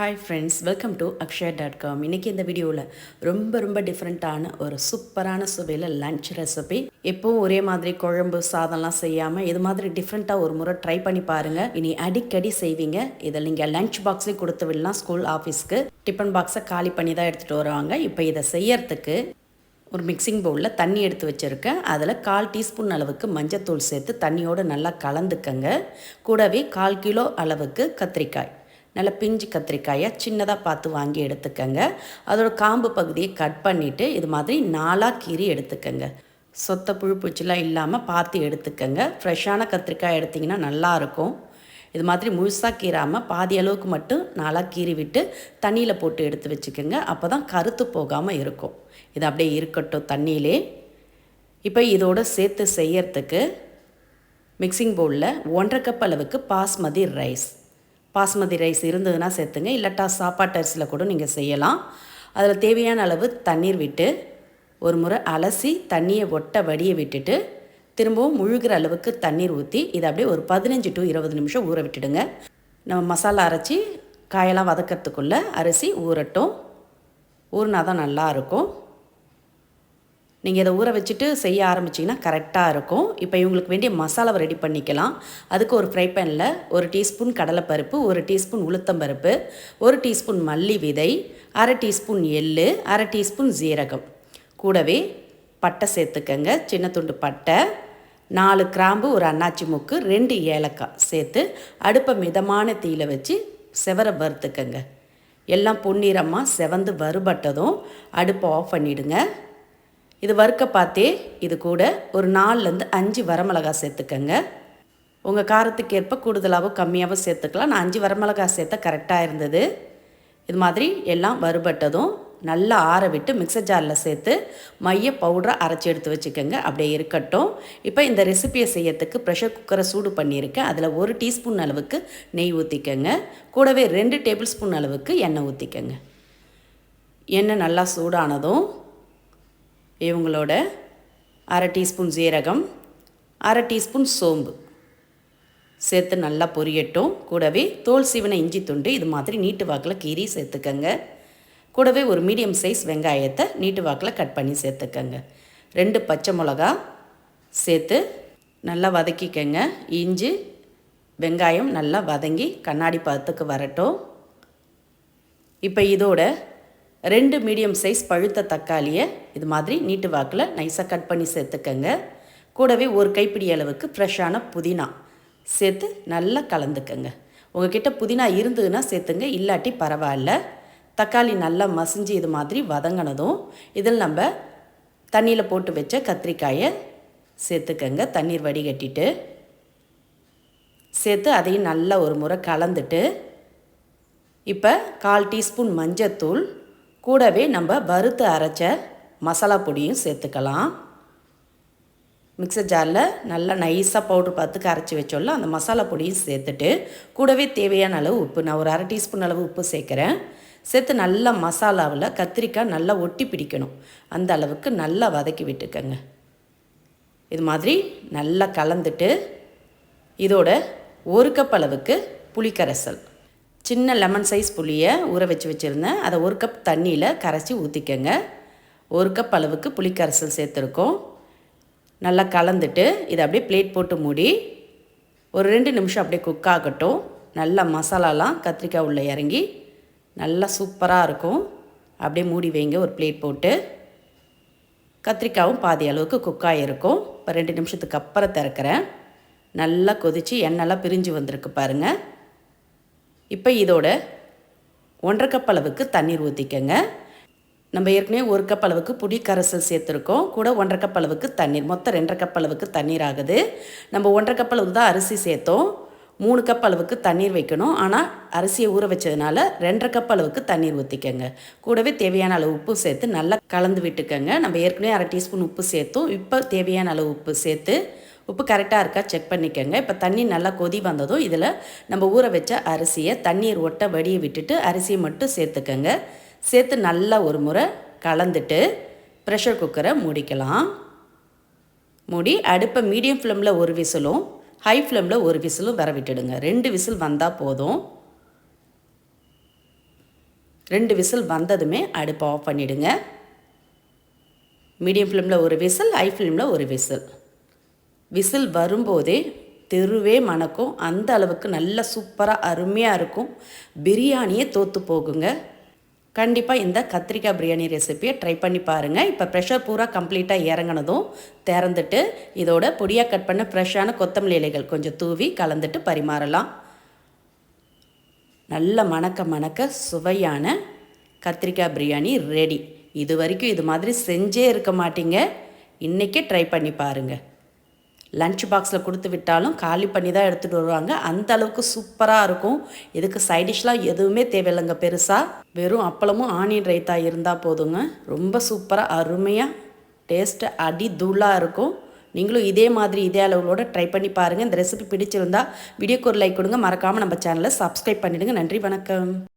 Hi friends welcome to Akshaya dot com இன்றைக்கி இந்த வீடியோவில் ரொம்ப ரொம்ப டிஃப்ரெண்ட்டான ஒரு சூப்பரான சுவையில் லஞ்ச் ரெசிபி எப்போவும் ஒரே மாதிரி குழம்பு சாதம்லாம் செய்யாமல் இது மாதிரி டிஃப்ரெண்ட்டாக ஒரு முறை ட்ரை பண்ணி பாருங்கள் இனி அடிக்கடி செய்வீங்க. இதை நீங்கள் லஞ்ச் பாக்ஸையும் கொடுத்து விடலாம் ஸ்கூல் ஆஃபீஸ்க்கு டிஃபன் பாக்ஸை காலி பண்ணி தான் எடுத்துகிட்டு வருவாங்க. இப்போ இதை செய்யறதுக்கு ஒரு மிக்சிங் பவுலில் தண்ணி எடுத்து வச்சுருக்கேன். அதில் கால் டீஸ்பூன் அளவுக்கு மஞ்சத்தூள் சேர்த்து தண்ணியோடு நல்லா கலந்துக்கங்க. கூடவே கால் கிலோ அளவுக்கு கத்திரிக்காய். நல்ல பிஞ்சு கத்திரிக்காயை சின்னதாக பார்த்து வாங்கி எடுத்துக்கங்க. அதோட காம்பு பகுதியை கட் பண்ணிவிட்டு இது மாதிரி நாலாக கீறி எடுத்துக்கங்க. சொத்த புழு பூச்சிலாம் இல்லாமல் பார்த்து எடுத்துக்கங்க. ஃப்ரெஷ்ஷான கத்திரிக்காய் எடுத்திங்கன்னா நல்லாயிருக்கும். இது மாதிரி முழுசாக கீறாமல் பாதி அளவுக்கு மட்டும் நாளாக கீறி விட்டு தண்ணியில் போட்டு எடுத்து வச்சுக்கோங்க. அப்போ தான் கருத்து போகாமல் இருக்கும். இது அப்படியே இருக்கட்டும் தண்ணியிலே. இப்போ இதோட சேர்த்து செய்யறதுக்கு மிக்சிங் பவுலில் ஒன்றரை கப் அளவுக்கு பாஸ்மதி ரைஸ் பாஸ்மதி ரைஸ் இருந்ததுன்னா சேர்த்துங்க. இல்லாட்டா சாப்பாட்டு அரிசியில் கூட நீங்கள் செய்யலாம். அதில் தேவையான அளவு தண்ணீர் விட்டு ஒரு முறை அலசி தண்ணியை ஒட்ட வடியை விட்டுட்டு திரும்பவும் முழுகிற அளவுக்கு தண்ணீர் ஊற்றி இதை அப்படியே ஒரு பதினஞ்சு டு இருபது நிமிஷம் ஊற விட்டுடுங்க. நம்ம மசாலா அரைச்சி காயெல்லாம் வதக்கிறதுக்குள்ளே அரிசி ஊறட்டும். ஊறினா தான் நல்லாயிருக்கும் நீங்கள் இதை ஊற வச்சுட்டு செய்ய ஆரம்பிச்சிங்கன்னா கரெக்டாக இருக்கும். இப்போ இவங்களுக்கு வேண்டிய மசாலாவை ரெடி பண்ணிக்கலாம். அதுக்கு ஒரு ஃப்ரை பேனில் ஒரு டீஸ்பூன் கடலைப்பருப்பு ஒரு டீஸ்பூன் உளுத்தம்பருப்பு ஒரு டீஸ்பூன் மல்லி விதை அரை டீஸ்பூன் எள் அரை டீஸ்பூன் ஜீரகம் கூடவே பட்டை சேர்த்துக்கங்க. சின்ன துண்டு பட்டை நாலு கிராம்பு ஒரு அன்னாச்சி மூக்கு ரெண்டு ஏலக்காய் சேர்த்து அடுப்பை மிதமான தீயில வச்சு செவர வறுத்துக்கங்க. எல்லாம் பொன்னிறமாக செவந்து வறுபட்டதும் அடுப்பை ஆஃப் பண்ணிவிடுங்க இது வறுக்க பார்த்தே இது கூட ஒரு நாலுலேருந்து அஞ்சு வரமிளகா சேர்த்துக்கங்க. உங்கள் காரத்துக்கு ஏற்ப கூடுதலாகவும் கம்மியாகவும் சேர்த்துக்கலாம். நான் அஞ்சு வரமிளகா சேர்த்த கரெக்டாக இருந்தது. இது மாதிரி எல்லாம் வறுபட்டதும் நல்லா ஆற விட்டு மிக்சர் ஜாரில் சேர்த்து மைய பவுடரை அரைச்சி எடுத்து வச்சுக்கோங்க. அப்படியே இருக்கட்டும். இப்போ இந்த ரெசிபியை செய்யறதுக்கு ப்ரெஷர் குக்கரை சூடு பண்ணியிருக்கேன். அதில் ஒரு டீஸ்பூன் அளவுக்கு நெய் ஊற்றிக்கங்க கூடவே ரெண்டு டேபிள் ஸ்பூன் அளவுக்கு எண்ணெய் ஊற்றிக்கங்க எண்ணெய் நல்லா சூடானதும் இவங்களோட அரை டீஸ்பூன் ஜீரகம் அரை டீஸ்பூன் சோம்பு. சேர்த்து நல்லா பொரியட்டும். கூடவே தோல் சீவன இஞ்சி துண்டு இது மாதிரி நீட்டு வாக்கில் கீரி சேர்த்துக்கங்க. கூடவே ஒரு மீடியம் சைஸ் வெங்காயத்தை நீட்டு வாக்கில் கட் பண்ணி சேர்த்துக்கங்க. ரெண்டு பச்சை மிளகா சேர்த்து நல்லா வதக்கிக்கங்க. இஞ்சி வெங்காயம் நல்லா வதங்கி கண்ணாடி பதத்துக்கு வரட்டும். இப்போ இதோட ரெண்டு மீடியம் சைஸ் பழுத்த தக்காளியை இது மாதிரி நீட்டு வாக்கில் நைஸாக கட் பண்ணி சேர்த்துக்கங்க. கூடவே ஒரு கைப்பிடி அளவுக்கு ஃப்ரெஷ்ஷான புதினா சேர்த்து நல்லா கலந்துக்கங்க. உங்ககிட்ட புதினா இருந்ததுன்னா சேர்த்துங்க இல்லாட்டி பரவாயில்ல. தக்காளி நல்லா மசிஞ்சு இது மாதிரி வதங்கினதும் இதில் நம்ம தண்ணியில் போட்டு வச்ச கத்திரிக்காயை சேர்த்துக்கங்க. தண்ணீர் வடிகட்டிட்டு சேர்த்து அதையும் நல்லா ஒரு முறை கலந்துட்டு இப்போ கால் டீஸ்பூன் மஞ்சத்தூள் கூடவே நம்ம வறுத்து அரைச்ச மசாலா பொடியும் சேர்த்துக்கலாம். மிக்சர் ஜாரில் நல்லா நைஸாக பவுட்ரு பார்த்து கரைச்சி வச்சோம்ல அந்த மசாலா பொடியும் சேர்த்துட்டு கூடவே தேவையான அளவு உப்பு. நான் ஒரு அரை டீஸ்பூன் அளவு உப்பு சேர்க்குறேன். சேர்த்து நல்லா மசாலாவில் கத்திரிக்காய் நல்லா ஒட்டி பிடிக்கணும். அந்த அளவுக்கு நல்லா வதக்கி விட்டுக்கங்க. இது மாதிரி நல்லா கலந்துட்டு இதோட ஒரு கப் அளவுக்கு புளிக்கரைசல். சின்ன லெமன் சைஸ் புளியை ஊற வச்சு வச்சுருந்தேன். அதை ஒரு கப் தண்ணியில் கரைச்சி ஊற்றிக்கங்க ஒரு கப் அளவுக்கு புளிக்கரைசல் சேர்த்துருக்கோம். நல்லா கலந்துட்டு இதை அப்படியே பிளேட் போட்டு மூடி ஒரு ரெண்டு நிமிஷம் அப்படியே குக் ஆகட்டும். நல்லா மசாலாலாம் கத்திரிக்காய் உள்ளே இறங்கி நல்லா சூப்பராக இருக்கும். அப்படியே மூடி வைங்க ஒரு பிளேட் போட்டு. கத்திரிக்காயும் பாதி அளவுக்கு குக் ஆகிருக்கும் இப்போ ரெண்டு நிமிஷத்துக்கு அப்புறம் திறக்கிறேன். நல்லா கொதித்து எண்ணெய்லாம் பிரிஞ்சு வந்திருக்கு பாருங்கள் இப்போ இதோட ஒன்றரை கப் அளவுக்கு தண்ணீர் ஊற்றிக்கங்க நம்ம ஏற்கனவே ஒரு கப் அளவுக்கு புளி கரைசல் சேர்த்துருக்கோம். கூட ஒன்றரை கப் அளவுக்கு தண்ணீர் மொத்தம் ரெண்டரை கப் அளவுக்கு தண்ணீர் ஆகுது. நம்ம ஒன்றரை கப் அளவுக்கு தான் அரிசி சேர்த்தோம். மூணு கப் அளவுக்கு தண்ணீர் வைக்கணும். ஆனால் அரிசியை ஊற வச்சதுனால ரெண்டரை கப் அளவுக்கு தண்ணீர் ஊற்றிக்கங்க கூடவே தேவையான அளவு உப்பு சேர்த்து நல்லா கலந்து விட்டுக்கங்க. நம்ம ஏற்கனவே அரை டீஸ்பூன் உப்பு சேர்த்தோம். இப்போ தேவையான அளவு உப்பு சேர்த்து உப்பு கரெக்டாக இருக்கா செக் பண்ணிக்கோங்க. இப்போ தண்ணி நல்லா கொதி வந்ததும் இதில் நம்ம ஊற வச்ச அரிசியை தண்ணீர் ஒட்ட வடியை விட்டுட்டு அரிசியை மட்டும் சேர்த்துக்கோங்க. சேர்த்து நல்லா ஒரு முறை கலந்துட்டு ப்ரெஷர் குக்கரை மூடிக்கலாம். மூடி அடுப்பை மீடியம் ஃப்ளேமில் ஒரு விசிலும் ஹை ஃப்ளேமில் ஒரு விசிலும் வர விட்டுடுங்க. ரெண்டு விசில் வந்தால் போதும். ரெண்டு விசில் வந்ததுமே அடுப்பை ஆஃப் பண்ணிவிடுங்க மீடியம் ஃப்ளேமில் ஒரு விசில் ஹை ஃப்ளேமில் ஒரு விசில். விசில் வரும்போதே தெருவே மணக்கும். அந்த அளவுக்கு நல்ல சூப்பராக அருமையாக இருக்கும். பிரியாணியே தோற்று போகுங்க. கண்டிப்பாக இந்த கத்திரிக்காய் பிரியாணி ரெசிப்பியை ட்ரை பண்ணி பாருங்கள் இப்போ ப்ரெஷர் பூரா கம்ப்ளீட்டாக இறங்கினதும் திறந்துட்டு இதோட பொடியாக கட் பண்ண ஃப்ரெஷ்ஷான கொத்தமல்லி இலைகள் கொஞ்சம் தூவி கலந்துட்டு பரிமாறலாம். நல்ல மணக்க மணக்க சுவையான கத்திரிக்காய் பிரியாணி ரெடி இது வரைக்கும் இது மாதிரி செஞ்சே இருக்க மாட்டீங்க. இன்றைக்கே ட்ரை பண்ணி பாருங்கள் லஞ்ச் பாக்ஸில் கொடுத்து விட்டாலும் காலி பண்ணி தான் எடுத்துகிட்டு வருவாங்க. அந்த அளவுக்கு சூப்பராக இருக்கும். இதுக்கு சைடிஷ்லாம் எதுவுமே தேவையில்லைங்க பெருசாக வெறும் அப்பளமும் ஆனியன் ரைத்தா இருந்தால் போதுங்க. ரொம்ப சூப்பராக அருமையாக டேஸ்ட்டு அடி தூளாக இருக்கும். நீங்களும் இதே மாதிரி இதே அளவுகளோட ட்ரை பண்ணி பாருங்கள் இந்த ரெசிபி பிடிச்சிருந்தா வீடியோக்கு ஒரு லைக் கொடுங்க. மறக்காமல் நம்ம சேனலை சப்ஸ்கிரைப் பண்ணிவிடுங்க நன்றி வணக்கம்.